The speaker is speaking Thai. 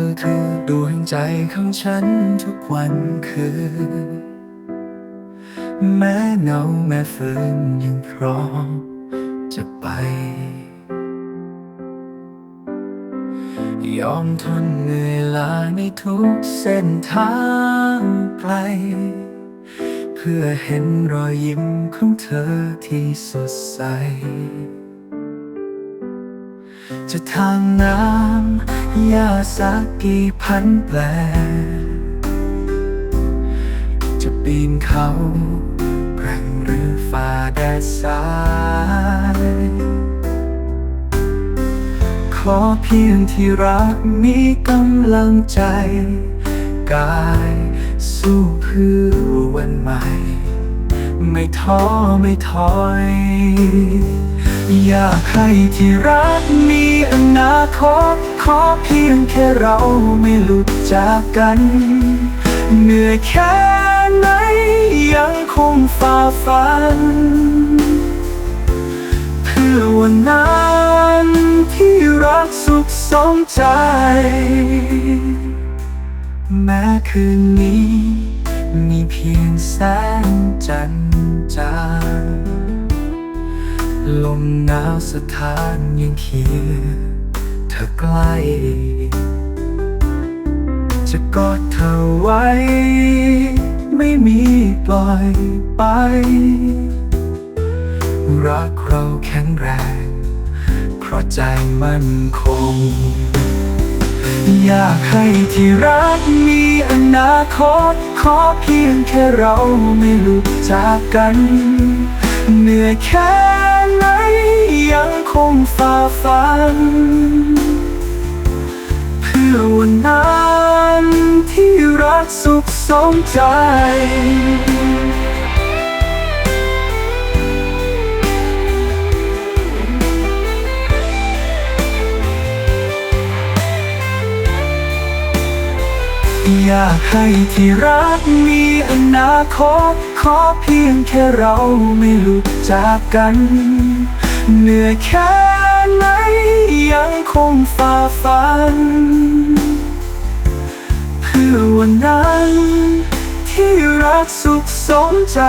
อคือดวงใจของฉันทุกวันคืนแม้เหงาแม้ฝืนยังพร้อมจะไป ยอมทนเหนื่อยล้าในทุกเส้นทางไกล เพื่อเห็นรอยยิ้มของเธอที่สดใส จะทางน้ำ ยาสักกี่พันแปลจะปีนเขาแกร่งหรือฝ่าแดดสาย ขอเพียงที่รักมีกำลังใจ กายสู้เพื่อวันใหม่ ไม่ท้อไม่ถอย อยากให้ที่รักมีอนาคตขอเพียงแค่เราไม่หลุดจากกัน เหนื่อยแค่ไหนยังคงฝ่าฟัน เพื่อวันนั้นที่รักสุขสมใจ แม้คืนนี้ มีเพียงแสงจันทร์จาง ลมหนาวสถานยังเคียงเธอใกล้ จะกอดเธอไว้ ไม่มีปล่อยไป รักเราแข็งแรง เพราะใจมั่นคง อยากให้ที่รักมีอนาคต ขอเพียงแค่เราไม่หลุดจากกัน เหนื่อยแค่ไหนยังคงฝ่าฟัน เพื่อวันนั้นที่รักสุขสมใจ อยากให้ที่รักมีอนาคต ขอเพียงแค่เราไม่หลุดจากกัน เหนื่อยแค่ไหนยังคงฝ่าฟัน เพื่อวันนั้น ที่รักสุขสมใจ